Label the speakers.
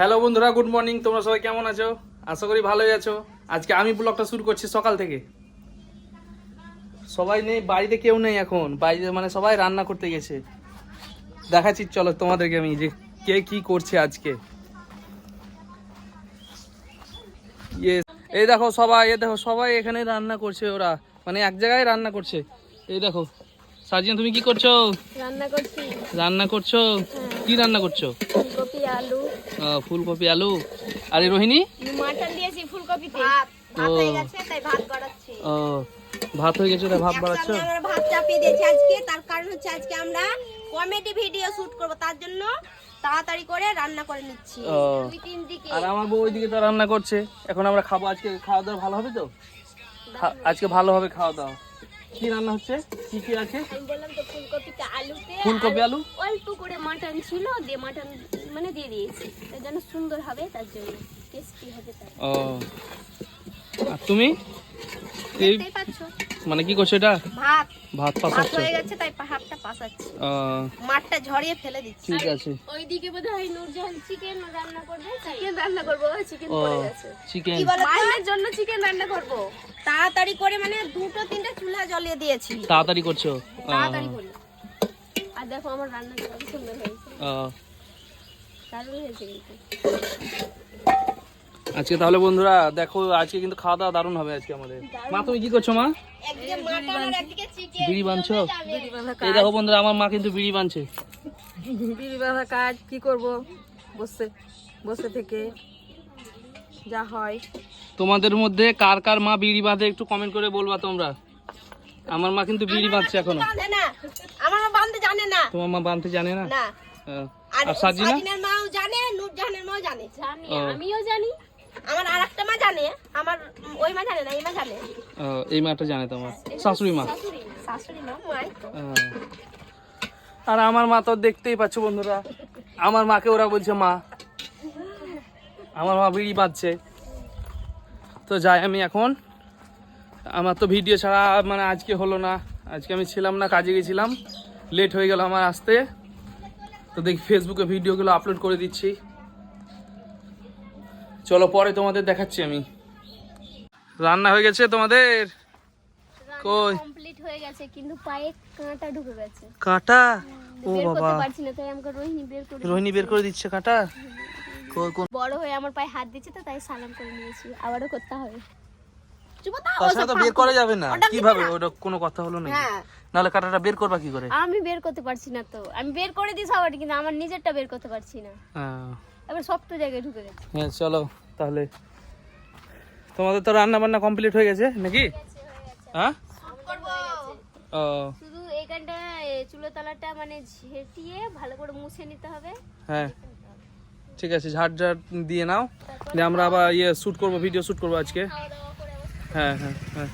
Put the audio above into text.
Speaker 1: Hello বন্ধুরা good morning. তোমরা সবাই কেমন আছো? আশা করি ভালোই আছো। আজকে আমি ব্লগটা শুরু করছি সকাল থেকে। সবাই নেই বাড়িতে কেউ নেই এখন। বাড়িতে মানে সবাই রান্না করতে গেছে। দেখাচ্ছি চলো তোমাদেরকে আমি যে কে কি করছে আজকে। এই দেখো সবাই এ দেখো সবাই এখানে রান্না করছে ওরা। মানে এক জায়গায় রান্না করছে। এই দেখো সাজিয়া তুমি কি করছ?
Speaker 2: রান্না করছি।
Speaker 1: রান্না করছ? কি রান্না করছ?
Speaker 2: আলু।
Speaker 1: ফুলকপি আলু। আর এই রোহিণী
Speaker 2: মাটন দিয়েছি ফুলকপিতে।
Speaker 3: ভাত ভাত হয়ে গেছে তাই ভাত বাড়াচ্ছি।
Speaker 1: ও ভাত হয়ে গেছে তাই ভাত বাড়াচ্ছ?
Speaker 3: আমরা ভাত চাপিয়ে দিয়েছি আজকে। তার কারণ হচ্ছে আজকে আমরা কমেডি ভিডিও শুট করব। তার জন্য তাড়াতাড়ি করে রান্না করে নিচ্ছি। দুই তিন দিকে।
Speaker 1: আর আমার বউ ওইদিকে তো রান্না করছে। এখন আমরা খাব আজকে খাওয়া দাওয়া ভালো হবে তো? আজকে ভালো হবে খাওয়া দাওয়া। কি রান্না হচ্ছে? কি কি আছে?
Speaker 2: আমি বললাম তো ফুলকপিতে আলুতে
Speaker 1: ফুলকপি আলু?
Speaker 2: অল্প করে মাটন ছিল দিয়ে মাটন মানে দিয়ে দিয়েছি। তার জন্য সুন্দর হবে তার জন্য টেস্টি হবে তার।
Speaker 1: ও। আর তুমি? এই
Speaker 3: পাচ্ছ।
Speaker 1: মানে কি করছ এটা?
Speaker 3: ভাত।
Speaker 1: ভাত পাসাচ্ছ
Speaker 3: হয়ে গেছে তাই হাফটা পাসাচ্ছি।
Speaker 1: ও,
Speaker 3: মাঠটা ঝরিয়ে ফেলে দিচ্ছি।
Speaker 1: ঠিক আছে।
Speaker 2: ওইদিকে বোধহয় নূরজাহান চিকেন রান্না করবে চিকেন রান্না করব চিকেন পড়ে গেছে।
Speaker 1: চিকেন
Speaker 3: কি বলো?
Speaker 2: মায়ের জন্য চিকেন রান্না করব।
Speaker 3: তাড়াতাড়ি করে মানে দুটো তিনটে চুলা জ্বলিয়ে দিয়েছি।
Speaker 1: তাড়াতাড়ি করছ?
Speaker 2: তাড়াতাড়ি করে। আর দেখো আমার রান্না কত সুন্দর হয়েছে।
Speaker 1: ও।
Speaker 2: দারুণ হয়েছে কিন্তু।
Speaker 1: আজকে তাহলে বন্ধুরা দেখো আজকে কিন্তু খাওয়া দাওয়া দারুণ হবে আজকে আমাদের। মা তুমি কি করছ মা? বিড়ি বাঁধছো এই দেখো বন্ধুরা আমার মা কিন্তু বিড়ি বাঁধছে
Speaker 4: বিড়ি বাঁধা কাজ কি করব? বসে বসে থেকে যা হয়।
Speaker 1: তোমাদের মধ্যে কার কার মা বিড়ি বাঁধে একটু কমেন্ট করে বলবা তোমরা। আমার মা কিন্তু বিড়ি বাঁধছে
Speaker 3: এখনও। আমার মা বাঁধতে জানে না।
Speaker 1: তোমার মা বাঁধতে জানে না?
Speaker 3: আর
Speaker 1: আর সাজিনা?
Speaker 3: সাজিনার মাও জানে নূরজাহানের মাও জানে।
Speaker 2: জানি
Speaker 1: ও।
Speaker 2: আমিও জানি।
Speaker 3: আমার আর মা জানে আমার ওই মা জানে না এই মা জানে।
Speaker 1: আহ, এই মাটা জানে তোমার। শাশুড়ি মা?
Speaker 2: শাশুড়ি
Speaker 3: মা মাই
Speaker 1: আর আমার মা তো দেখতেই পাচ্ছ বন্ধুরা আমার মাকে ওরা বলছে মা। আমার মা বিড়ি বাঁধছে। তো যাই আমি এখন আমার তো ভিডিও ছাড়া মানে আজকে হলো না আজকে আমি ছিলাম না কাজে গেছিলাম। লেট হয়ে গেল আমার আসতে। তো দেখি ফেসবুকে ভিডিওগুলো আপলোড করে দিচ্ছি। চলো পরে তোমাদের দেখাচ্ছি আমি। রান্না হয়ে গেছে তোমাদের? কই?
Speaker 2: কমপ্লিট হয়ে গেছে কিন্তু পায়ে কাঁটা ঢুকে গেছে।
Speaker 1: কাঁটা? ও
Speaker 2: বের
Speaker 1: বাবা।
Speaker 2: করতে পারছি না তাই আমাকে রোহিণী বের করে
Speaker 1: রোহিণী বের করে দিচ্ছে কাঁটা?
Speaker 2: বড় হয়ে আমার পায়ে হাত দিচ্ছে তো তাই সালাম করে নিয়েছি। আবারও করতে হবে।
Speaker 1: তার সাথে তো বের করা যাবে না। কীভাবে? ওটা কোনো কথা হলো না
Speaker 3: হ্যাঁ।
Speaker 1: নাহলে কাঁটাটা বের করবা কি করে?
Speaker 2: আমি বের করতে পারছি না তো। আমি বের করে দিই কিন্তু আমার নিজেরটা বের করতে পারছি না।
Speaker 1: হ্যাঁ,
Speaker 2: এবার শক্ত জায়গায় ঢুকে গেছে।
Speaker 1: হ্যাঁ চলো তাহলে। তোমাদের তো রান্না বান্না কমপ্লিট হয়ে গেছে নাকি? হ্যাঁ ও।
Speaker 2: শুধু চুলো তলাটা মানে ঝেঁটিয়ে ভালো করে মুছে নিতে হবে।
Speaker 1: হ্যাঁ। ঠিক আছে ঝাড় ঝাড় দিয়ে নাও। আমরা আবার ইয়ে শ্যুট করব ভিডিও শ্যুট করব আজকে
Speaker 2: খাওয়া দাওয়া করে আবার
Speaker 1: হ্যাঁ হ্যাঁ হ্যাঁ।